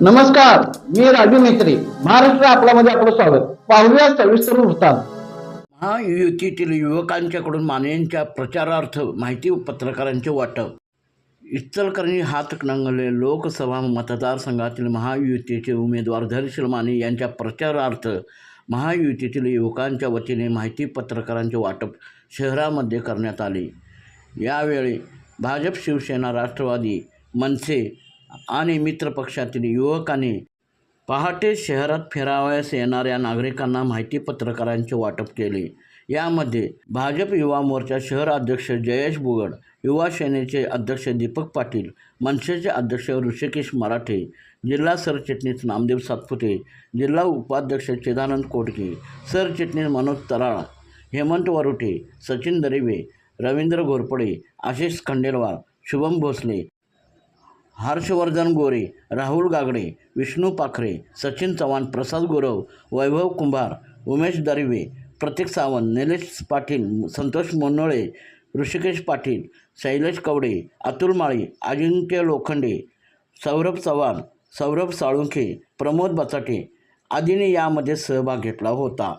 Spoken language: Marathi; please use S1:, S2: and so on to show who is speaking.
S1: नमस्कार मी राजू मेत्री महाराष्ट्र आपल्यामध्ये आपलं स्वागत. पाहूया सविस्तर वृत्तांत.
S2: महायुतीतील युवकांच्याकडून मानेंच्या प्रचारार्थ माहिती पत्रकारांचे वाटप. इचलकरंजी हातकणंगले लोकसभा मतदारसंघातील महायुतीचे उमेदवार धरशील माने यांच्या प्रचारार्थ महायुतीतील युवकांच्या वतीने माहिती पत्रकारांचे वाटप शहरामध्ये करण्यात आले. यावेळी भाजप शिवसेना राष्ट्रवादी मनसे आणि मित्रपक्षातील युवकांनी पहाटे शहरात फिरावयास येणाऱ्या नागरिकांना माहिती पत्रकारांचे वाटप केले. यामध्ये भाजप युवा मोर्चा शहर अध्यक्ष जयेश बुगड युवा सेनेचे अध्यक्ष दीपक पाटील मनसेचे अध्यक्ष ऋषिकेश मराठे जिल्हा सरचिटणीस नामदेव सातपुते जिल्हा उपाध्यक्ष चिदानंद कोटके सरचिटणीस मनोज तराळ हेमंत वरुटे सचिन दरिवे रवींद्र घोरपडे आशिष खंडेलवार शुभम भोसले हर्षवर्धन गोरे राहुल गागडे विष्णू पाखरे सचिन चव्हाण प्रसाद गुरव वैभव कुंभार उमेश दर्वे प्रतीक सावंत निलेश पाटील संतोष मोनोळे ऋषिकेश पाटील शैलेश कवडे अतुल माळी अजिंक्य लोखंडे सौरभ चव्हाण सौरभ साळुंखे प्रमोद बचाटे आदींनी यामध्ये सहभाग घेतला होता.